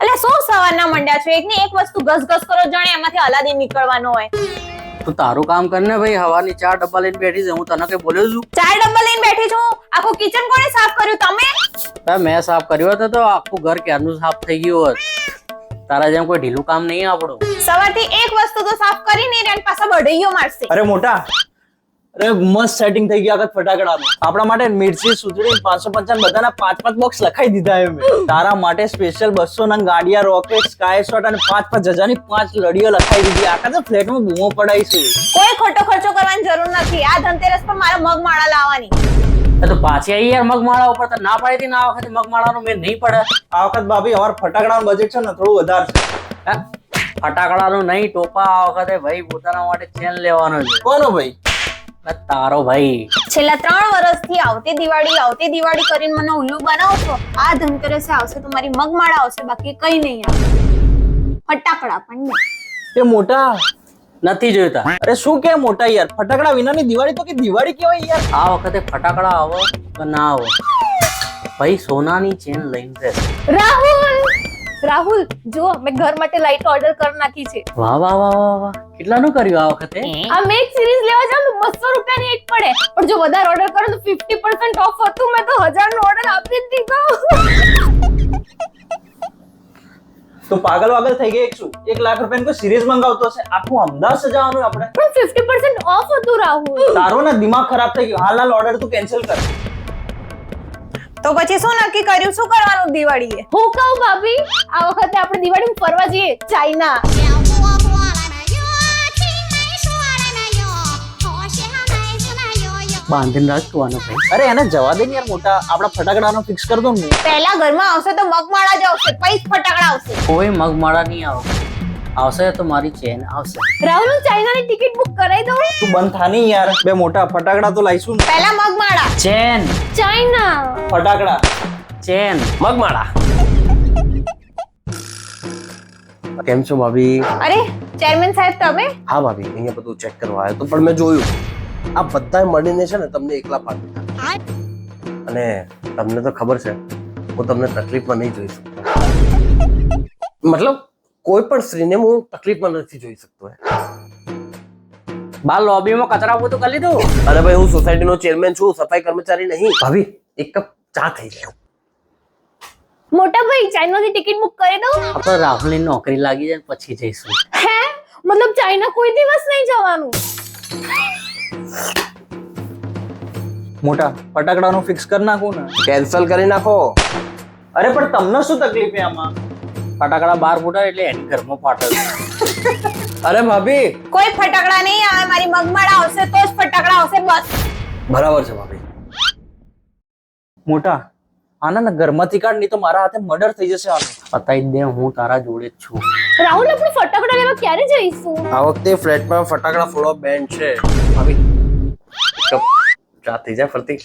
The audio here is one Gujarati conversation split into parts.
એટલે શું સવારના મંડ્યા છો? એકની એક વસ્તુ ઘસ ઘસ કરો જાણે એમાંથી અલાદીન નીકળવાનો હોય. તો તારું કામ કર ને ભાઈ હવાની ચાર ડબ્બા લઈને બેઠી છે હું તને કઈ બોલ્યો છું? ચાર ડબ્બા લઈને બેઠી છું? આખું કિચન કોણે સાફ કર્યું તમે? મેં સાફ કર્યો હતો તો આખું ઘર ક્યારનું સાફ થઈ ગયું હોત. તારા જેમ કોઈ ઢીલું કામ નહીં આપણું. સવારથી એક વસ્તુ તો સાફ કરી નહીં અને પાછા બઢૈયો મારશે. અરે મોટા અરે મસ્ત સેટિંગ થઈ ગયા આગળ ફટાકડાનું. આપણા માટે મિર્ચી સુધરી પાંચસો પંચાવન બધાના પાંચ પાંચ બોક્સ લખાઈ દીધા એમ તારા માટે સ્પેશિયલ બસો ના ગાડિયા રોકેટ સ્કાય શોટ અને પાંચ પાંચ હજારની પાંચ લડીઓ લખાઈ દીધી. આખા તો ફ્લેટમાં બૂમો પડાઈ છે. કોઈ ખોટો ખર્ચો કરવાની જરૂર નથી. આ ધનતેરસ પર મારા મગ માળા લાવવાની તો પાછી આવી યાર મગમાળા ઉપર તો ના પાડી હતી ના આ વખતે મગમાળાનું મેં નહીં પડે. આ વખત ભાભી અમાર ફટાકડાનું બજેટ છે ને થોડું વધારે છે. હે? ફટાકડાનું નહીં ટોપા આ વખતે ભાઈ પોતાના માટે ચેન લેવાનો છે. કોનો ભાઈ? તારો ભાઈ. છેલ્લા ત્રણ વર્ષથી આવતી દિવાળી આવતી દિવાળી કરીને મને ઉલ્લુ બનાવો આ ધનતેરસે આવશે તમારી મગમાળા આવશે બાકી કઈ નહીં આવે. ફટાકડા પણ એ મોટા. નથી જોઈતા. અરે શું કે મોટા યાર? ફટાકડા વિનાની દિવાળી તો કે દિવાળી કહેવાય યાર? આ વખતે ફટાકડા આવો કે ના આવો? ભાઈ સોનાની ચેન લઈને રાહુલ! રાહુલ જો મેં ઘર માટે લાઈટ ઓર્ડર કરી નાખી છે. વાહ વાહ વાહ વાહ કેટલાનું કર્યું આ વખતે? આ મેં સિરીઝ લેવા જાઉં તો 200 જો વધારે ઓર્ડર કરો તો ફિફ્ટી પર્સન્ટ ઓફ હતું. મેં તો 1000 નો ઓર્ડર આપી જ દીધો. તો પાગલ વાગલ થઈ ગઈ છું. 1 લાખ રૂપિયાની કોઈ સિરીઝ મંગાવતો છે આખું અમદાવાદ સજાવાનું આપણે. પણ ફિફ્ટી પર્સન્ટ ઓફ હતું રાહુલ. તારો ના દિમાગ ખરાબ થઈ ગયો. હાલ હાલ ઓર્ડર તું કેન્સલ કર. તો પછી શું નક્કી કર્યું? શું કરવાનું દિવાળીએ? હું કહું ભાભી આ વખતે આપણે દિવાળી ફરવા જઈએ. ચાઇના. 哟哟。બાંધીને રાખવાનું ભાઈ અરે એને જવા દે ને યાર મોટા. આપણા ફટાકડાનો ફિક્સ કર દો ને પહેલા ઘરમાં આવશે તો મગમાળા જ આવશે પછી જ ફટાકડા આવશે. કોઈ મગમાળા નહીં આવે. આવશે તો મારી ચેન આવશે. રાહુલ હું ચાઇનાની ટિકિટ બુક કરાવી દઉં. તું બંધ થા નહીં યાર. બે મોટા ફટાકડા તો લાઈશું ને. પહેલા મગમાળા. ચેન. ચાઇના. ફટાકડા. ચેન. મગમાળા. કેમ છો ભાભી? અરે ચેરમેન સાહેબ તમે? હા ભાભી અહીંયા બધું ચેક કરવા આવ્યો તો પણ મેં જોયું. આ બધા મળીને છે ને તમને એકલા પાડી અને તમને તો ખબર છે હું તમને તકલીફમાં નહીં જોઈ શકતો. મતલબ કોઈ પણ સ્ત્રીને હું તકલીફમાં નથી જોઈ શકતો બાર લોબીમાં કચરા પોતું કરી લીધું. અરે ભાઈ હું સોસાયટીનો ચેરમેન છું સફાઈ કર્મચારી નહીં. ભાભી એક કપ ચા થઈ જાય મોટા ભાઈ ચાઇનાની ટિકિટ બુક કરી દઉં? આપણે રાહુલની નોકરી લાગી જાય પછી જઈશું. હે? મતલબ ચાઇના કોઈ દિવસ નહીં જવાનું. મોટા ફટાકડાનું ફિક્સ કરી નાખું ને. કેન્સલ કરી નાખો. અરે પણ તમને શું તકલીફ છે આમાં? ફટાકડા બાર ફૂટા એટલે એની ઘરમાં ફાટે અરે ભાભી. કોઈ ફટાકડા નહીં આવે મારી મગમાળા આવશે તો જ ફટાકડા આવશે બસ. બરાબર છે ભાભી. મોટા આના ને ઘરમાંથી કાઢ નહીં તો મારા હાથે મર્ડર થઈ જશે આનો. પતાઈ દે હું તારા જોડે જ છું. રાહુલ આપણે ફટાકડા લેવા ક્યારે જઈશું? આ વખતે ફ્લેટમાં ફટાકડા ફોડો બેન છે. ભાભી ચા થઈ જાય ફરતી.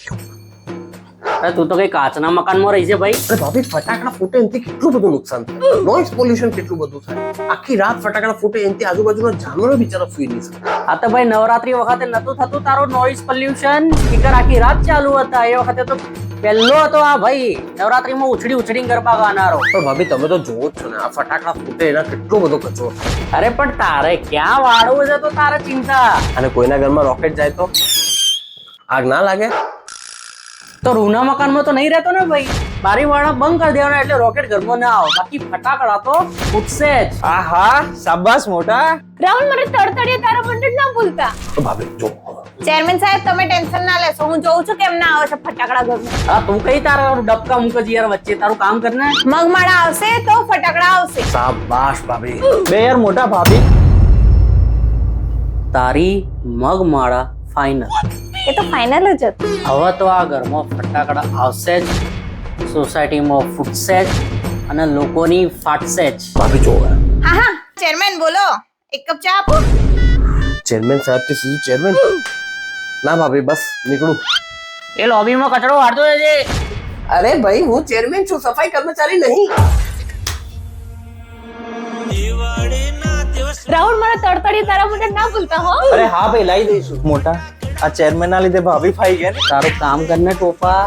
અરે તું તો કઈ કાચના મકાનમાં રહી છે ભાઈ? અરે ભાભી ફટાકડા ફૂટે એનથી કેટલું બધું નુકસાન થાય? નોઇઝ પોલ્યુશન કેટલું બધું થાય? આખી રાત ફટાકડા ફૂટે એનથી આજુબાજુના જાનવરો બિચારા સુઈ નહીં શકે. આ તો ભાઈ નવરાત્રી વખતે નતું થતું તારો નોઇઝ પોલ્યુશન સ્પીકર આખી રાત ચાલુ હતા. એ વખતે તો પહેલો હતો આ ભાઈ. નવરાત્રીમાં ઉછળી ઉછળી ગરબા ગાનારો. પણ ભાભી તમે તો જોવો જ છો ને આ ફટાકડા ફૂટે એના કેટલો બધો કચરો. અરે પણ તારે ક્યાં વાળવું છે તો તારે ચિંતા. અને કોઈના ઘરમાં રોકેટ જાય તો? આગ ના લાગે તો રૂના મકાનમાં તો નહીં રહેતો ને ભાઈ બારી વાળા બંધ કરી દેવાના એટલે રોકેટ ઘરમાં ના આવે। બાકી ફટાકડા તો ફૂટશે જ। આહા શાબાશ મોટા। રાહુલ મને તડતડિયે તારા મંડળ ના ભૂલતા। તો ભાભી જો. ચેરમેન સાહેબ તમે ટેન્શન ના લેશો હું જોઉં છું કેમ ના આવે છે ફટાકડા ઘરમાં। હા તું કઈ તારા ડબકા મૂકે છે યાર વચ્ચે તારું કામ કરને મગમાળા આવશે તો ફટાકડા આવશે। શાબાશ ભાભી બે યાર મોટા ભાભી. તારી મગમાળા ફાઇનલ એ તો ફાઇનલ જ હતું. હવે તો આ ઘરમાં ફટાકડા આવશે જ સોસાયટીમાં ફૂટશે જ અને લોકોની ફાટશે જ. ભાભી જો. હા હા. ચેરમેન બોલો. એક કપ ચા આપો. ચેરમેન સાહેબથી સીધું ચેરમેન ના ભાભી બસ નીકળું. એ લોબીમાં કચરો વાળતો છે. અરે ભાઈ હું ચેરમેન છું સફાઈ કર્મચારી નહીં. રાહુલ મારા તડતડી તારા મને ના ભૂલતા હો. અરે હા ભાઈ લાવી દઈશું. મોટા. આ ચેરમેન ના લીધે ભાભી ફાઈ ગયા તારું કામ કરને ટોપા.